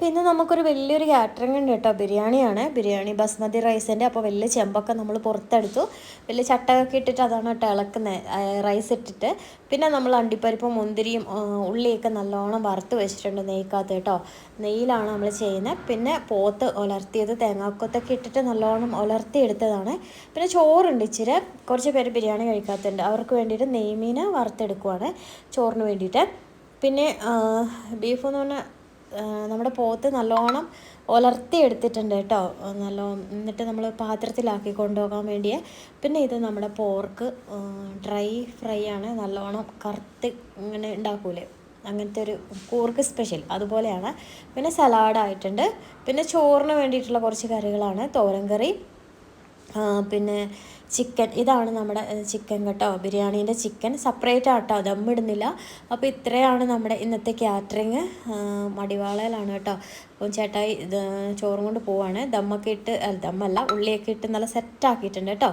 പിന്നെ നമുക്കൊരു വലിയൊരു കാറ്ററിംഗ് ഉണ്ട് കേട്ടോ. ബിരിയാണിയാണ്. ബിരിയാണി ബസ്മതി റൈസിന്റെ അപ്പോൾ വലിയ ചെമ്പൊക്കെ നമ്മൾ പുറത്തെടുത്തു. വലിയ ചട്ടകൊക്കെ ഇട്ടിട്ട് അതാണ് കേട്ടോ ഇളക്കുന്നത് റൈസ് ഇട്ടിട്ട്. പിന്നെ നമ്മൾ അണ്ടിപ്പരിപ്പും മുന്തിരിയും ഉള്ളിയൊക്കെ നല്ലോണം വറുത്ത് വെച്ചിട്ടുണ്ട് നെയ്ക്കകത്ത് കേട്ടോ. നെയ്യിലാണ് നമ്മൾ ചെയ്യുന്നത് പിന്നെ പോത്ത് ഉലർത്തിയത് തേങ്ങാക്കൊത്തൊക്കെ ഇട്ടിട്ട് നല്ലോണം ഉലർത്തിയെടുത്തതാണ് പിന്നെ ചോറുണ്ട് ഇച്ചിരി. കുറച്ച് പേര് ബിരിയാണി കഴിക്കാത്തുണ്ട്. അവർക്ക് വേണ്ടിയിട്ട് നെയ്മീൻ വറുത്തെടുക്കുവാണ്. ചോറിന് വേണ്ടിയിട്ട്. പിന്നെ ബീഫ് എന്ന് പറഞ്ഞാൽ നമ്മുടെ പോത്ത് നല്ലോണം ഉലർത്തി എടുത്തിട്ടുണ്ട് കേട്ടോ നല്ലോണം എന്നിട്ട് നമ്മൾ പാത്രത്തിലാക്കി കൊണ്ടുപോകാൻ വേണ്ടിയേ. പിന്നെ ഇത് നമ്മുടെ പോർക്ക് ഡ്രൈ ഫ്രൈ ആണ്. നല്ലോണം കറുത്ത് ഇങ്ങനെ ഉണ്ടാക്കൂലേ. അങ്ങനത്തെ ഒരു കൂർക്ക് സ്പെഷ്യൽ. അതുപോലെയാണ്. പിന്നെ സലാഡായിട്ടുണ്ട് പിന്നെ ചോറിന് വേണ്ടിയിട്ടുള്ള കുറച്ച് കറികളാണ്. തോരൻ കറി പിന്നെ ചിക്കൻ ഇതാണ് നമ്മുടെ ചിക്കൻ കേട്ടോ. ബിരിയാണീന്റെ ചിക്കൻ. സെപ്പറേറ്റ് ആട്ടോ ദമ്മിടുന്നില്ല അപ്പോൾ ഇത്രയാണ് നമ്മുടെ ഇന്നത്തെ കാറ്ററിങ് മടിവാളയിലാണ് കേട്ടോ. അപ്പം ചേട്ടായി ചോറും കൊണ്ട് പോവാണ്. ദമ്മൊക്കെ ഇട്ട് ദമ്മല്ല ഉള്ളിയൊക്കെ ഇട്ട് നല്ല സെറ്റാക്കിയിട്ടുണ്ട് കേട്ടോ.